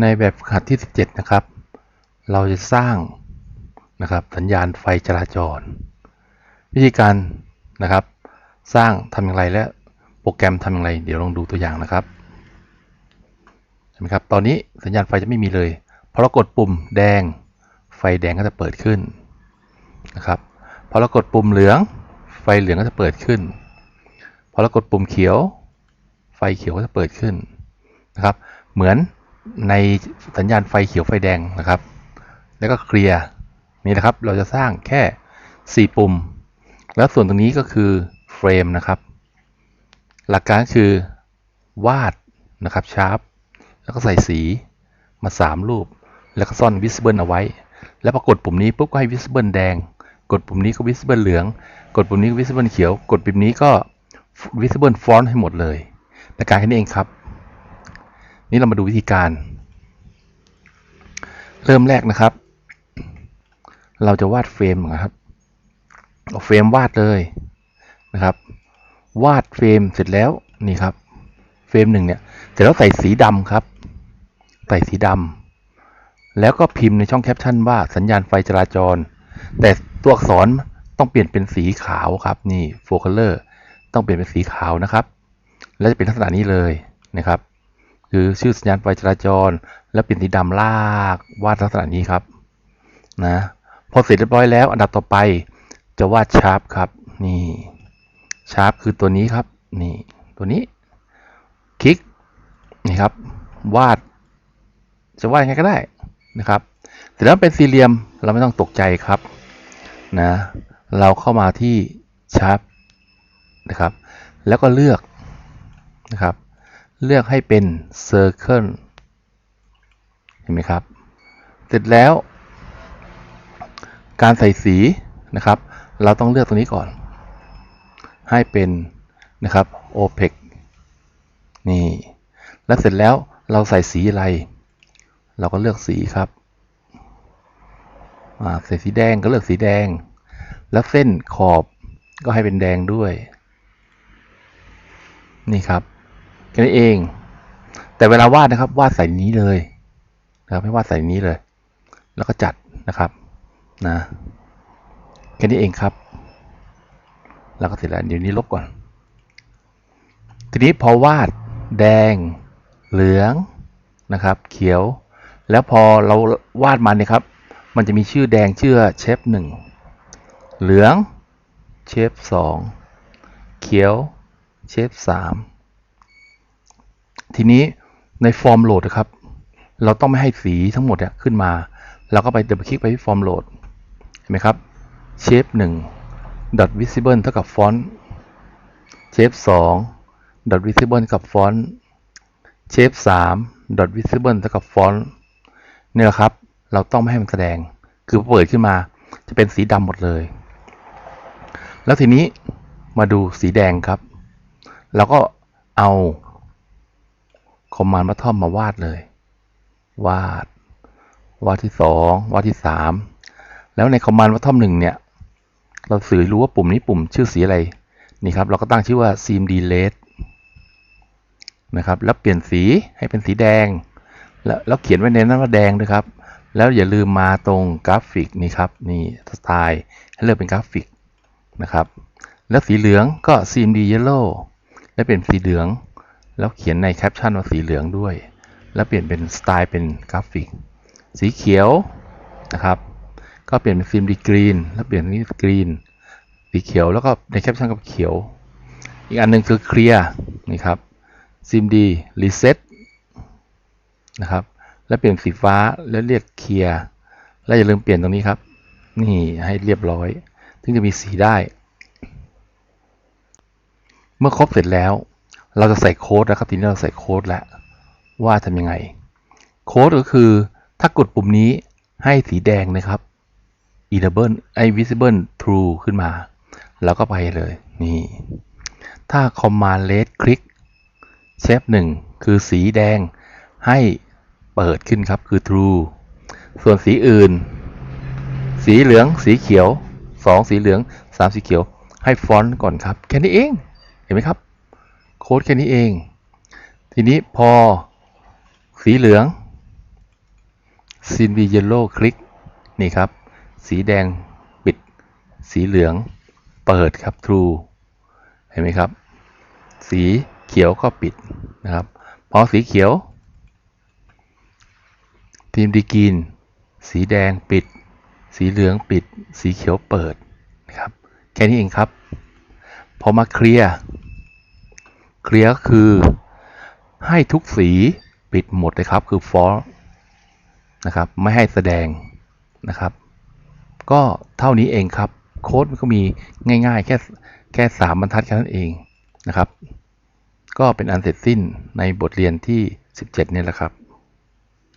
ในแบบฝึกหัดที่ 17 นะครับ เราจะสร้างนะครับสัญญาณไฟจราจร วิธีการนะครับ สร้างทำอย่างไรและโปรแกรมทำอย่างไร เดี๋ยวลองดูตัวอย่างนะครับเห็นไหมครับตอนนี้สัญญาณไฟจะไม่มีเลยพอเรากดปุ่มแดง ไฟแดงก็จะเปิดขึ้นนะครับพอเรากดปุ่มเหลือง ไฟเหลืองก็จะเปิดขึ้นพอเรากดปุ่มเขียว ไฟเขียวก็จะเปิดขึ้นนะครับ เหมือน ในสัญญาณไฟเขียวไฟแดงนะครับ แล้วก็เคลียร์นี่นะครับ เราจะสร้างแค่ 4 ปุ่ม แล้วส่วนตรงนี้ก็คือเฟรมนะครับ หลักการคือวาดนะครับชาร์ปแล้วก็ใส่สีมา 3 รูป แล้วก็ซ่อน visible เอาไว้ แล้วพอกดปุ่มนี้ปุ๊บก็ให้ visible แดง กดปุ่มนี้ก็ visible เหลือง กดปุ่มนี้ก็ visible เขียว กดปุ่มนี้ก็ visible font ให้หมดเลยหลักการแค่นี้เองครับ นี่เรามาดูวิธีการ เริ่มแรกนะครับ เราจะวาดเฟรมนะครับเอาเฟรมวาดเลยนะครับ วาดเฟรมเสร็จแล้วนี่ครับ เฟรมหนึ่งเนี่ยเสร็จแล้วใส่สีดำครับ ใส่สีดำแล้วก็พิมพ์ในช่องแคปชั่นว่าสัญญาณไฟจราจร แต่ตัวอักษรต้องเปลี่ยนเป็นสีขาวครับนี่โฟกัลเลอร์ต้องเปลี่ยนเป็นสีขาวนะครับ แล้วจะเป็นลักษณะนี้เลยนะครับ คือชื่อสัญญาณไฟจราจร แล้วเปลี่นสีดำลากวาดลักษณะนี้ครับนะพอเสร็จเรียบร้อยแล้ว อันดับต่อไปจะวาดชาร์ปครับ นี่ชาร์ปคือตัวนี้ครับ นี่ตัวนี้ คลิกนี่ครับ วาด จะวาดยังไงก็ได้นะครับเสร็จแล้วเป็นสี่เหลี่ยมเราไม่ต้องตกใจครับนะเราเข้ามาที่ชาร์ปนะครับ แล้วก็เลือกนะครับ เลือกให้เป็น Circle เห็นไหมครับ เสร็จแล้ว การใส่สีนะครับ เราต้องเลือกตรงนี้ก่อน ให้เป็นนะครับ OPEC นี่ แล้วเสร็จแล้วเราใส่สีอะไร เราก็เลือกสีครับใส่สีแดงก็เลือกสีแดง แล้วเส้นขอบก็ให้เป็นแดงด้วย นี่ครับ แค่นี้เอง แต่เวลาวาดนะครับ วาดใส่นี้เลยนะครับให้วาดใส่นี้เลย แล้วก็จัดนะครับนะแค่นี้เองครับ แล้วก็เสร็จแล้วเดี๋ยวนี้ลบก่อน ทีนี้พอวาดแดง เหลืองนะครับ เขียว แล้วพอเราวาดมันเนี่ยครับ มันจะมีชื่อแดงชื่อเชฟหนึ่งเหลืองเชฟสองเขียวเชฟสาม ทีนี้ในฟอร์มโหลดครับ เราต้องไม่ให้สีทั้งหมดขึ้นมา เราก็ไปเดินคลิกไปที่ฟอร์มโหลดเห็นไหมครับเชฟหนึ่ง dot visible เท่ากับฟอนต์เชฟสอง dot visible กับฟอนต์เชฟสาม dot visible เท่ากับฟอนต์เนี่ยครับ เราต้องไม่ให้มันแสดง คือเปิดขึ้นมาจะเป็นสีดำหมดเลย แล้วทีนี้มาดูสีแดงครับเราก็เอา คอมมานด์มาท่อมมาวาดเลย วาด วาดที่สองวาดที่สามแล้วในคอมมานด์มาท่อมหนึ่งเนี่ย เราสื่อรู้ว่าปุ่มนี้ปุ่มชื่อสีอะไร นี่ครับ เราก็ตั้งชื่อว่า cmd red นะครับ แล้วเปลี่ยนสีให้เป็นสีแดง แล้วแล้วเขียนไว้ในนั้นว่าแดงด้วยครับ แล้วอย่าลืมมาตรงกราฟิกนี่ครับ นี่สไตล์ให้เลือกเป็นกราฟิกนะครับ แล้วสีเหลืองก็ cmd yellow แล้วเปลี่ยนสีเหลือง แล้วเขียนในแคปชั่นว่าสีเหลืองด้วย แล้วเปลี่ยนเป็นสไตล์เป็นกราฟิก สีเขียวนะครับก็เปลี่ยนเป็น cmd green แล้วเปลี่ยนนี่กรีนสีเขียวแล้วก็ในแคปชั่นกับเขียว อีกอันหนึ่งคือ clear นี่ครับ cmd reset นะครับแล้วเปลี่ยนสีฟ้าแล้วเรียกเคลียร์แล้วอย่าลืมเปลี่ยนตรงนี้ครับ นี่ให้เรียบร้อย ถึงจะมีสีได้ เมื่อครบเสร็จแล้ว เราจะใส่โค้ดนะครับทีนี้เราใส่โค้ดแล้วว่าทำยังไง โค้ดก็คือถ้ากดปุ่มนี้ให้สีแดงนะครับ enable ไอ visible true ขึ้นมา แล้วก็ไปเลยนี่ถ้า command left click เชฟหนึ่งคือสีแดงให้เปิดขึ้นครับคือ true ส่วนสีอื่น สีเหลืองสีเขียวสองสีเหลืองสามสีเขียว ให้ฟอนต์ก่อนครับ แค่นี้เอง เห็นไหมครับ โค้ดแค่นี้เอง ทีนี้พอสีเหลืองซีนวีเยลโล่คลิกนี่ครับ สีแดงปิด สีเหลืองเปิดครับ True เห็นไหมครับ สีเขียวก็ปิดนะครับ พอสีเขียว ทีมดีกรีนสีแดงปิด สีเหลืองปิด สีเขียวเปิดนะครับ แค่นี้เองครับ พอมาเคลียร์ เคลียร์คือให้ทุกสีปิดหมดเลยครับ คือฟอลนะครับ ไม่ให้แสดงนะครับ ก็เท่านี้เองครับ โค้ดมันก็มีง่ายๆ แค่แค่สามบรรทัดแค่นั้นเองนะครับ ก็เป็นอันเสร็จสิ้นในบทเรียนที่ 17เนี่ยแหละครับ